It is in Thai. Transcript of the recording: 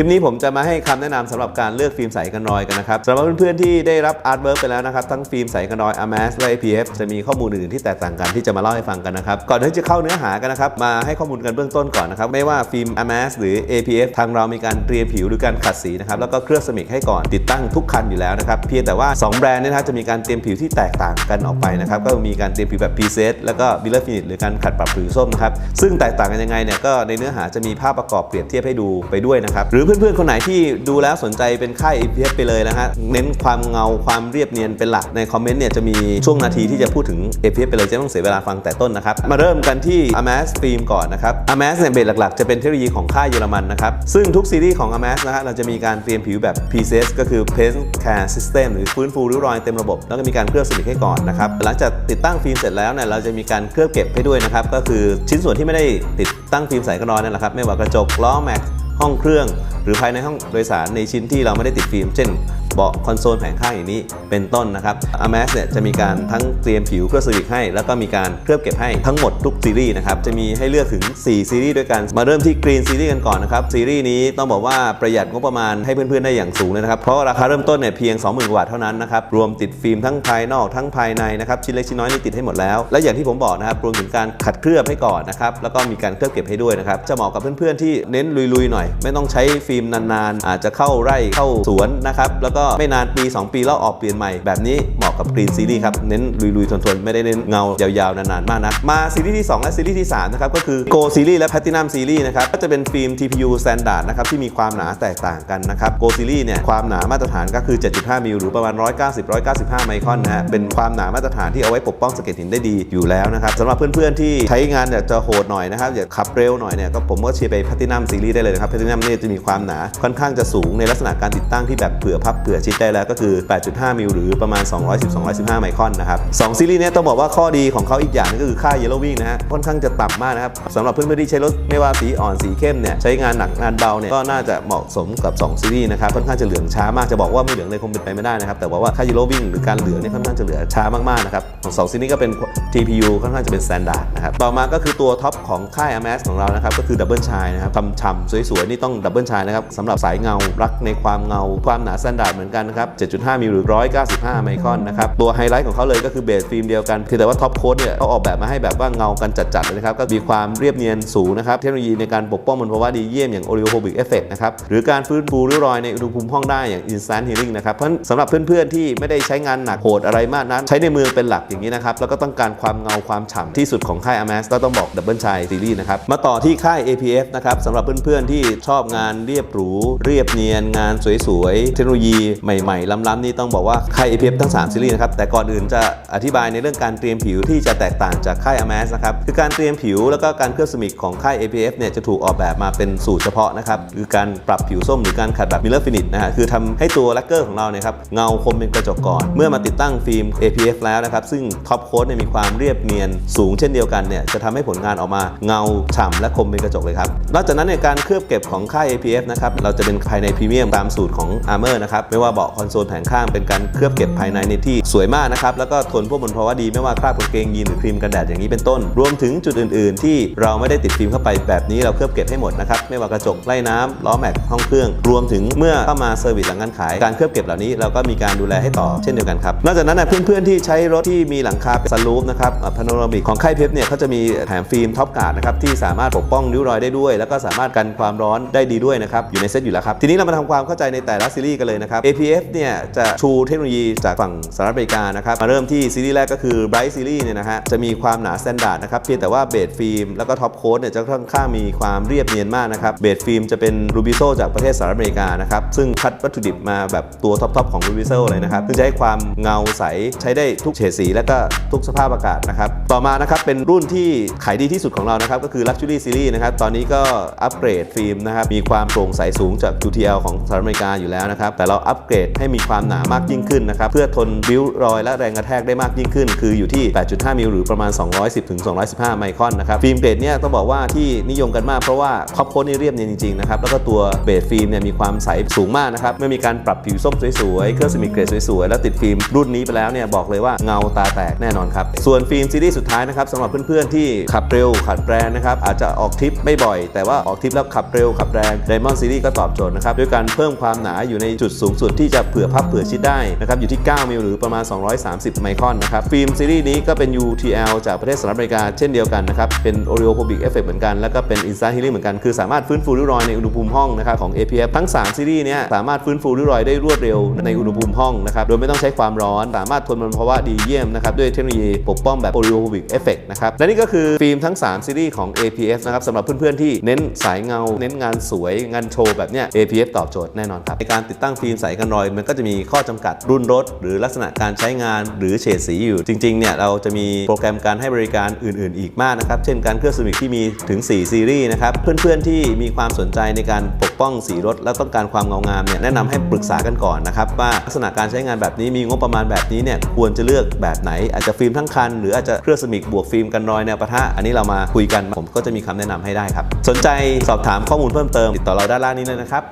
ลิปนี้ผมจะมาให้คำแนะนำสำหรับการเลือกฟิล์มใสกันรอยกันนะครับสำหรับเพื่อนๆที่ได้รับอาร์ตเวิร์กไปแล้วนะครับทั้งฟิล์มใสกันรอย AMAS และ APF จะมีข้อมูลอื่นที่แตกต่างกันที่จะมาเล่าให้ฟังกันนะครับก่อนที่จะเข้าเนื้อหากันนะครับมาให้ข้อมูลกันเบื้องต้นก่อนนะครับไม่ว่าฟิล์ม AMAS หรือ APF ทางเรามีการเตรียมผิวหรือการขัดสีนะครับแล้วก็เคลือบสมิกให้ก่อนติดตั้งทุกคันอยู่แล้วนะครับเพียงแต่ว่าสองแบรนด์เนยนะครับจะมีการเตรียมผิวที่แตกต่างกันออกไปนะครับก็มีการเตรียมผิวแบบ preset แล้วก็ Miller Finish หรือการขัดปรับผิวส้มนะครับซึ่งแตกต่างกันยังไงเนี่ยก็ในเนื้อหาจะมีภาพประกอบเปรียบเทียบให้ดูไปด้วยนะครับหรือเพื่อนๆ คนไหนที่ดูแล้วสนใจเป็นค่าย APF ไปเลยนะฮะ เน้นความเงาความเรียบเนียนเป็นหลัก ในคอมเมนต์เนี่ยจะมีช่วงนาทีที่จะพูดถึง APF ไปเลยจะต้องเสียเวลาฟังแต่ต้นนะครับ มาเริ่มกันที่ AMAS ฟิล์มก่อนนะครับ AMAS เนี่ยเบสหลักๆ จะเป็นเทคโนโลยีของค่ายเยอรมันนะครับ ซึ่งทุกซีรีส์ของ AMAS นะฮะเราจะมีการเตรียมผิวแบบ PCS ก็คือ Paint Care System หรือฟื้นฟูริ้วรอยเต็มระบบ แล้วก็มีการเคลือบสนิทให้ก่อนนะครับหลังจากติดตั้งฟิล์มเสร็จแล้วเนี่ยเราจะมีการเคลือบเก็บให้ด้วยนะครับก็คือชิ้นส่วนที่ไม่ได้ติดตั้งฟิล์มใสกระนอนนั่นแหละครับไม่ว่ากระจกล้อแม็ก ห้องเครื่อง หรือภายในห้องโดยสารในชิ้นที่เราไม่ได้ติดฟิล์ม เช่น เบาะคอนโซลแผงข้างอย่างนี้เป็นต้นนะครับ AMAS เนี่ยจะมีการทั้งเตรียมผิวเคลือบสลิกให้ แล้วก็มีการเคลือบเก็บให้ทั้งหมดทุกซีรีส์นะครับ จะมีให้เลือกถึง 4 ซีรีส์ด้วยกัน มาเริ่มที่ Green ซีรีส์กันก่อนนะครับ ซีรีส์นี้ต้องบอกว่าประหยัดงบประมาณให้เพื่อนๆได้อย่างสูงเลยนะครับ เพราะราคาเริ่มต้นเนี่ยเพียง 20,000กว่าบาทเท่านั้นนะครับ รวมติดฟิล์มทั้งภายนอกทั้งภายในนะครับ ชิ้นเล็กชิ้นน้อยนี่ติดให้หมดแล้ว และอย่างที่ผมบอกนะครับ รวมถึงการขัดเคลือบให้ก่อนนะครับ แล้วก็มีการเคลือบเก็บให้ด้วยนะครับ จะเหมาะกับเพื่อนๆที่เน้นลุยๆหน่อย ไม่ต้องใช้ฟิล์มนานๆ อาจจะเข้าไร่เข้าสวนนะครับ แล้วก็ไม่นานปี 2 ปีแล้วออกเปลี่ยนใหม่แบบนี้เหมาะกับ Green Series ครับ เน้นลุยๆทนๆ ไม่ได้เน้นเงายาวๆ นานๆ มากนะมาซีรีส์ที่ 2 และซีรีส์ที่ 3 นะครับ ก็คือ Go Series และ Platinum Series นะครับ ก็จะเป็นฟิล์ม TPU Standard นะครับ ที่มีความหนาแตกต่างกันนะครับ Go Series เนี่ยความหนามาตรฐานก็คือ 7.5 มิลหรือประมาณ 190-195 ไมครอนนะฮะเป็นความหนามาตรฐานที่เอาไว้ปกป้องสะเก็ดหินได้ดีอยู่แล้วนะครับสำหรับเพื่อนๆที่ใช้งานอยากจะโหดหน่อยนะครับอยากขับเร็วหน่อยเนี่ยก็ผมก็เชียร์ไป Platinum Series ได้เลยนะครับ Platinum เนี่ยจะมีความหนาค่อนข้างจะสูงในลักษณะการติดตั้งที่แบบเผื่อพับเผื่อชิดได้แล้วก็คือ 8.5 มิลหรือประมาณ 210-215 ไมครอนนะครับสองซีรีส์นี้ต้องบอกว่าข้อดีของเขาอีกอย่างนึงก็คือค่า Yellow Wing นะฮะค่อนข้างจะต่ำมากนะครับสำหรับเพื่อนๆที่ใช้รถไม่ว่าสีอ่อนสีเข้มเนี่ยใช้งานหนักงานเบาเนี่ยก็น่าจะเหมาะสมกับ 2 ซีรีส์นะครับค่อนข้างจะเหลืองช้ามากจะบอกว่าไม่เหลืองเลยคงเป็นไปไม่ได้นะครับแต่ว่าค่า Yellow Wing หรือการเหลืองเนี่ยค่อนข้างจะเหลือช้ามากๆนะครับของสองซีรีส์ก็เป็น TPU ค่อนข้างจะเป็น Standard นะครับต่อมาก็คือตัวท็อปของค่าย AMS ของเรานะครับก็คือ Double Shine นะครับฉ่ำสวยๆนี่ต้อง Double Shine นะครับสำหรับสายเงารักในความเงาความหนา Standard เหมือนกันนะครับ 7.5 มิลหรือ 195 ไมครอนนะครับ ตัวไฮไลท์ของเขาเลยก็คือเบสฟิล์มเดียวกันเพียงแต่ว่าท็อปโค้ดเนี่ยเขาออกแบบมาให้แบบว่าเงากันจัดๆเลยนะครับ ก็มีความเรียบเนียนสูงนะครับ เทคโนโลยีในการปกป้องมลภาวะดีเยี่ยมอย่าง Oleophobic Effect นะครับ หรือการฟื้นฟูริ้วรอยในอุณหภูมิห้องได้อย่าง Instant Healing นะครับ เพราะสำหรับเพื่อนๆที่ไม่ได้ใช้งานหนักโหดอะไรมากนั้น ใช้ในเมืองเป็นหลักอย่างนี้นะครับ แล้วก็ต้องการความเงาความฉ่ำที่สุดของค่าย AMAS ก็ต้องบอก Double Shine Series นะครับ มาต่อที่ค่าย APF นะครับสำหรับเพื่อนๆที่ชอบงานเรียบหรูเรียบเนียนงานสวยๆเทคโนโลยีใหม่ๆ ล้ำๆนี่ต้องบอกว่าค่าย APF ทั้ง 3 ซีรีส์นะครับ แต่ก่อนอื่นจะอธิบายในเรื่องการเตรียมผิวที่จะแตกต่างจากค่าย AMAS นะครับ คือการเตรียมผิวแล้วก็การเคลือบสมิกของค่าย APF เนี่ยจะถูกออกแบบมาเป็นสูตรเฉพาะนะครับ คือการปรับผิวส้มหรือการขัดแบบ Miller Finish นะฮะ คือทำให้ตัวแลกเกอร์ของเราเนี่ยครับเงาคมเป็นกระจกก่อน เมื่อมาติดตั้งฟิล์ม APF แล้วนะครับ ซึ่งท็อปโค้ดเนี่ยมีความเรียบเนียนสูงเช่นเดียวกันเนี่ยจะทำให้ผลงานออกมาเงาฉ่ำและคมเป็นกระจกเลยครับ นอกจากนั้นเนี่ยการเคลือบเก็บของค่าย APF นะครับเราจะเป็นภายในพรีเมียมตามสูตรของ Armor นะครับไม่ว่าเบาะคอนโซลแผงข้างเป็นการเคลือบเก็บภายในในที่สวยมากนะครับ แล้วก็ทนพวกมลภาวะดีไม่ว่าคราบกางเกงยีนหรือครีมกันแดดอย่างนี้เป็นต้น รวมถึงจุดอื่น ๆ ที่เราไม่ได้ติดฟิล์มเข้าไปแบบนี้เราเคลือบเก็บให้หมดนะครับไม่ว่ากระจกไล่น้ำล้อแม็กห้องเครื่อง รวมถึงเมื่อเข้ามาเซอร์วิสหลังการขายการเคลือบเก็บเหล่านี้เราก็มีการดูแลให้ต่อเช่นเดียวกันครับนอกจากนั้นนะเพื่อนๆที่ใช้รถที่มีหลังคาเป็นซันรูฟนะครับพาโนรามิกของค่ายเพชรเนี่ยเขาจะมีแถมฟิล์มท็อปการ์ดนะครับที่สามารถปกป้องริ้วรอยได้ด้วย แล้วก็สามารถกันความร้อนได้ดีด้วยนะครับอยู่ในเซตอยู่แล้วครับทีนี้เรามาทำความเข้าใจในแต่ละซีรีส์กันเลยนะครับ APF เนี่ยจะชูเทคโนโลยีจากฝั่งสหรัฐอเมริกานะครับ มาเริ่มที่ซีรีส์แรกก็คือ Bright Series เนี่ยนะฮะจะมีความหนาสแตนดาร์ดนะครับเพียงแต่ว่าเบสฟิล์มแล้วก็ท็อปโค้ดเนี่ยจะค่อนข้างมีความเรียบเนียนมากนะครับเบสฟิล์มจะเป็นรูบิโซจากประเทศสหรัฐอเมริกานะครับซึ่งคัดวัตถุดิบมาแบบตัวท็อปๆของรูบิโซเลยนะครับซึ่งจะให้ความเงาใสใช้ได้ทุกเฉดสี และก็ทุกสภาพอากาศนะครับต่อมานะครับเป็นรุ่นที่ขายดีที่สุดของเรานะครับก็คือ Luxury Series นะครับตอนนี้ก็อัปเกรดฟิล์มนะครับมีความโปร่งใสสูงจาก QTL ของสหรัฐอเมริกาอยู่แล้วนะครับแต่เราอัปเกรดให้มีความหนามากยิ่งขึ้นนะครับเพื่อทนบิวรอยและแรงกระแทกได้มากยิ่งขึ้น คืออยู่ที่ 8.5 มิลหรือประมาณ 210-215 ไมครอนนะครับฟิล์มเกรดเนี่ยต้องบอกว่าที่นิยมกันมากเพราะว่าท็อปโค้ดนี่เรียบเนียนจริงๆนะครับแล้วก็ตัวเบสฟิล์มเนี่ยมีความใสสูงมากนะครับเมื่อมีการปรับผิวส้มสวยๆเครื่องสมิเกรดสวยๆแล้วติดฟิล์มรุ่นนี้ไปแล้วเนี่ยบอกเลยว่าเงาตาแตกแน่นอนครับส่วนฟิล์มซีรีส์สุดท้ายนะครับสำหรับเพื่อนๆที่ขับเร็วขับแรงนะครับอาจจะออกทริปไม่บ่อย แต่ว่าออกทริปแล้วขับเร็วขับแรง Diamond Series ก็ตอบโจทย์นะครับด้วยการเพิ่มความหนาอยู่ในจุดสูงสุดที่จะเผื่อพับเผื่อชิดได้นะครับอยู่ที่ 9มิลหรือประมาณ 230 ไมครอนนะครับฟิล์มซีรีส์นี้ก็เป็น UTL จากประเทศสหรัฐอเมริกาเช่นเดียวกันนะครับเป็น Oreophobic Effect เหมือนกัน แล้วก็เป็น Instant Healing เหมือนกันคือสามารถฟื้นฟูริ้วรอยในอุณหภูมิห้องนะครับของ APF ทั้ง 3 ซีรีส์นี้สามารถฟื้นฟูริ้วรอยได้รวดเร็วในอุณหภูมิห้องนะครับโดยไม่ต้องใช้ความร้อน สามารถทนมลภาวะดีเยี่ยมนะครับด้วยเทคโนโลยีปกป้องแบบ Oreophobic Effect นะครับและนี่ก็คือฟิล์มทั้ง 3 ซีรีส์ของ APF นะครับสำหรับเพื่อนๆที่เน้นสายเงา เน้นงานสวยงานโชว์แบบเนี้ย APF ตอบโจทย์แน่นอนครับในการติดตั้งฟิล์มใสกันรอย มันก็จะมีข้อจำกัดรุ่นรถ หรือลักษณะการใช้งานหรือเฉดสีอยู่ จริงๆเนี่ยเราจะมีโปรแกรมการให้บริการอื่น ๆ อีกมากนะครับ เช่นการเครื่องสมิกที่มีถึง 4 ซีรีส์นะครับ เพื่อนๆที่มีความสนใจในการปกป้องสีรถ และต้องการความเงางามเนี่ยแนะนำให้ปรึกษากันก่อนนะครับว่าลักษณะการใช้งานแบบนี้มีงบประมาณแบบนี้เนี่ยควรจะเลือกแบบไหน อาจจะฟิล์มทั้งคัน หรืออาจจะเครื่องสมิกบวกฟิล์มกันรอยแนวปะทะอันนี้เรามาคุยกันผมก็จะมีคำแนะนำให้ได้ครับ สนใจสอบถามข้อมูลเพิ่มเติมติดต่อเราด้านล่างนี้เลยนะครับ